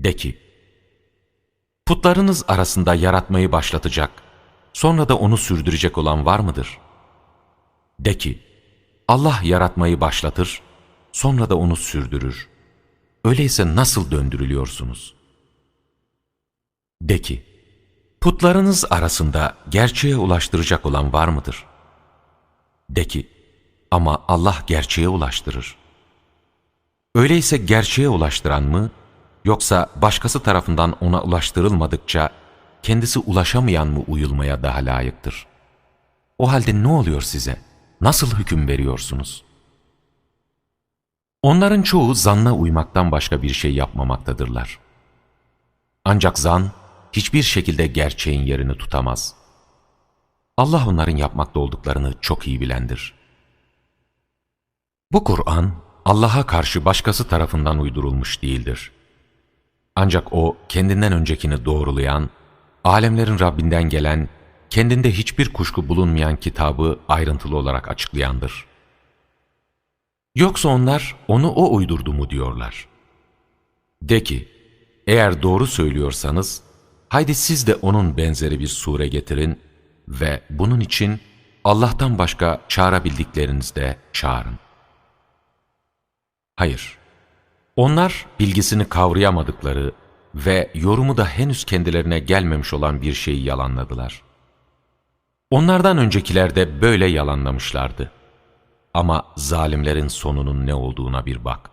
De ki, putlarınız arasında yaratmayı başlatacak, sonra da onu sürdürecek olan var mıdır? De ki, Allah yaratmayı başlatır, sonra da onu sürdürür. Öyleyse nasıl döndürülüyorsunuz? De ki, putlarınız arasında gerçeğe ulaştıracak olan var mıdır? De ki, ama Allah gerçeğe ulaştırır. Öyleyse gerçeğe ulaştıran mı, yoksa başkası tarafından ona ulaştırılmadıkça kendisi ulaşamayan mı uyulmaya daha layıktır? O halde ne oluyor size? Nasıl hüküm veriyorsunuz? Onların çoğu zanna uymaktan başka bir şey yapmamaktadırlar. Ancak zan hiçbir şekilde gerçeğin yerini tutamaz. Allah onların yapmakta olduklarını çok iyi bilendir. Bu Kur'an, Allah'a karşı başkası tarafından uydurulmuş değildir. Ancak O, kendinden öncekini doğrulayan, alemlerin Rabbinden gelen, kendinde hiçbir kuşku bulunmayan kitabı ayrıntılı olarak açıklayandır. Yoksa onlar, onu O uydurdu mu diyorlar. De ki, eğer doğru söylüyorsanız, haydi siz de onun benzeri bir sure getirin ve bunun için Allah'tan başka çağırabildiklerinizi çağırın. Hayır, onlar bilgisini kavrayamadıkları ve yorumu da henüz kendilerine gelmemiş olan bir şeyi yalanladılar. Onlardan öncekiler de böyle yalanlamışlardı. Ama zalimlerin sonunun ne olduğuna bir bak.